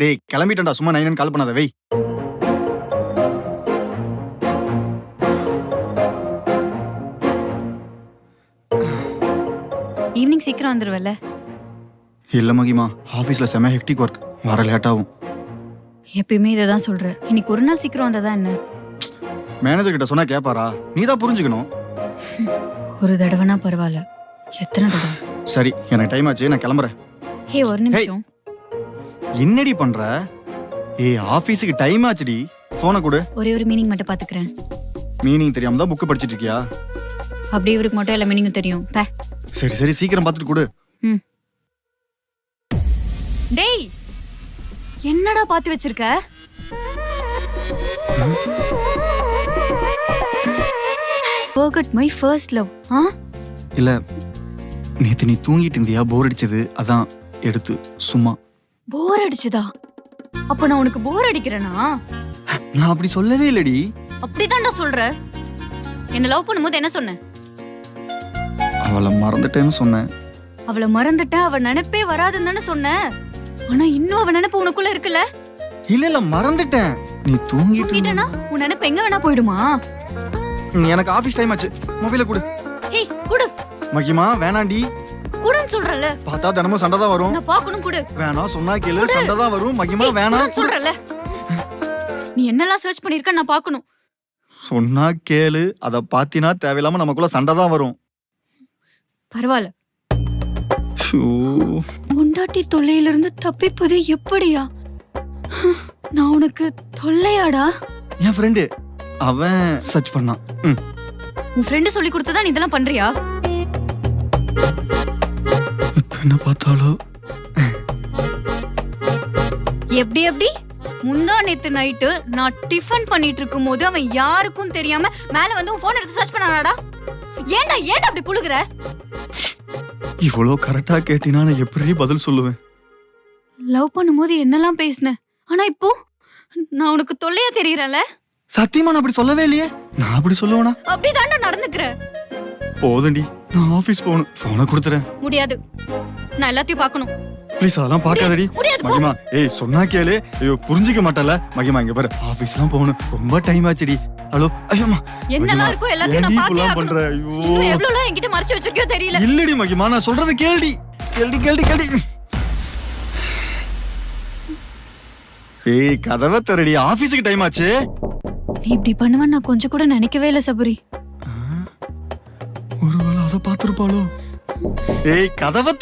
டேய் கிளம்பிட்டேன்டா சும்மா நைனன் கால் பண்ணாத வெய் ஈவினிங் சீக்கிரம் வந்துருவல்ல? இல்ல மகிமா ஆபீஸ்ல செம ஹெக்டிக் ஒர்க் வர லேட் ஆகும். எப்பயுமே இதை தான் சொல்ற. இன்னைக்கு ஒரு நாள் சீக்கிரம் வந்ததா என்ன? மேனேஜர் கிட்ட சொன்னா கேப்பாரா? நீ தான் புரிஞ்சுக்கணும். ஒரு தடவைனா பரவாயில்ல. எத்தனை தடவை? சரி எனக்கு டைம் ஆச்சு நான் கிளம்புறேன். ஹே ஒரு நிமிஷம். என்னடி பண்ற? ஏய் ஆபீஸுக்கு டைம் ஆச்சுடி. போனை கொடு. ஒரே ஒரு மீனிங் மட்டும் பாத்துக்கிறேன். மீனிங் தெரியாம தான் புக் படிச்சிட்டு இருக்கியா அப்படியே இவருக்கு மட்டும் எல்லா மீனிங்கும் தெரியும். பே. சரி சரி சீக்கிரம் பார்த்துட்டு கொடு. ம். டேய் என்னடா பாத்து வச்சிருக்க? ஃபர்கட் மை ஃபர்ஸ்ட் லவ் ஆ? இல்ல நேத்து நீ தூங்கிட்டு இருந்தியா? போர் அடிச்சது. அதான் எடுத்து சும்மா. போர் அடிச்சுதா. அப்ப நான் உனக்கு போர் அடிக்கிறேனா? நான் அப்படி சொல்லவே இல்லடி. அப்படிதான்டா சொல்ற. என்ன லவ் பண்ணும்போது என்ன சொன்ன? அவளை மறந்துட்டேன்னு சொன்னேன் அவளை மறந்துட்ட அவ நினைப்பே வராதுன்னு தானே சொன்ன. ஆனா இன்னும் அவ நினைப்பு உனக்குள்ள இருக்குல்ல? இல்ல இல்ல மறந்துட்டேன். நீ தூங்கிட்டு தூங்கிட்டேனா? உன் நினைப்பு எங்க வேணா போயிடுமா? எனக்கு ஆபீஸ் டைம் ஆச்சு. மொபைல கொடு. ஹேய் குடு. மகிமா வேணாண்டி. குடுன்னு சொல்றல பார்த்தா தினமும் சண்டை தான் வரும். நான் பாக்கணும் குடு. வேணாம் சொன்னா கேளு சண்டை தான் வரும். மகிமா வேணாம் சொல்றல நீ என்னெல்லாம் சர்ச் பண்ணிருக்க நான் பார்க்கணும். சொன்னா கேளு அத பாத்தினா தேவையில்லாம நமக்குள்ள சண்டை தான் வரும். பரவாயில்ல. முண்டாட்டி தொல்லையிலிருந்து தப்பிப்பது எப்படியா? நான் உனக்கு தொல்லையாடா? என் ஃப்ரெண்டு அவன் சர்ச் பண்ணான். உன் ஃப்ரெண்டு சொல்லி நீ இதெல்லாம் பண்றியா? என்ன பார்த்தாலோ? எப்படி எப்படி? முந்தா நேத்து நைட்டு நான் டிஃபன் பண்ணிட்டு இருக்கும் போது அவன் யாருக்கும் தெரியாம மேல வந்து உன் போன் எடுத்து சர்ச் பண்ணானாடா? ஏன்டா ஏன்டா அப்படி புழுகுற? இவ்வளோ கரெக்டா கேட்டினா நான் எப்படி பதில் சொல்லுவேன்? லவ் பண்ணும்போது என்னெல்லாம் பேசின? ஆனா இப்போ நான் உனக்கு தொல்லையா தெரியறல சத்தியமா நான் அப்படி சொல்லவே இல்லையே. நான் அப்படி சொல்லுவேனா? அப்படிதான்டா நடந்துக்கிற. போதுண்டி நான் ஆபீஸ் போகணும். போனை கொடுத்துறேன். முடியாது. நான் எல்லாத்தையும் பார்க்கணும். ப்ளீஸ் அதெல்லாம் பார்க்காதடி. முடியாது போ. மகிமா ஏய் சொன்னா கேளு. ஐயோ புரிஞ்சுக்க மாட்டல மகிமா இங்க பாரு. ஆபீஸ்லாம் போகணும். ரொம்ப டைம் ஆச்சுடி. ஹலோ ஐயோமா என்னெல்லாம் இருக்கோ எல்லாத்தையும் நான் பார்த்தே பண்ற ஆகணும். ஐயோ. இன்னும் எவ்வளவு என்கிட்ட மறைச்சு வச்சிருக்கியோ தெரியல. இல்லடி மகிமா நான் சொல்றது கேள்டி. கேள்டி கேள்டி கேள்டி. ஏய் கதவை தரடி ஆபீஸுக்கு டைம் ஆச்சு. நீ இப்படி பண்ணுவேன்னு நான் கொஞ்சம் கூட நினைக்கவே இல்லை சபரி. ஒருவேளை அதை ஏய் கதவை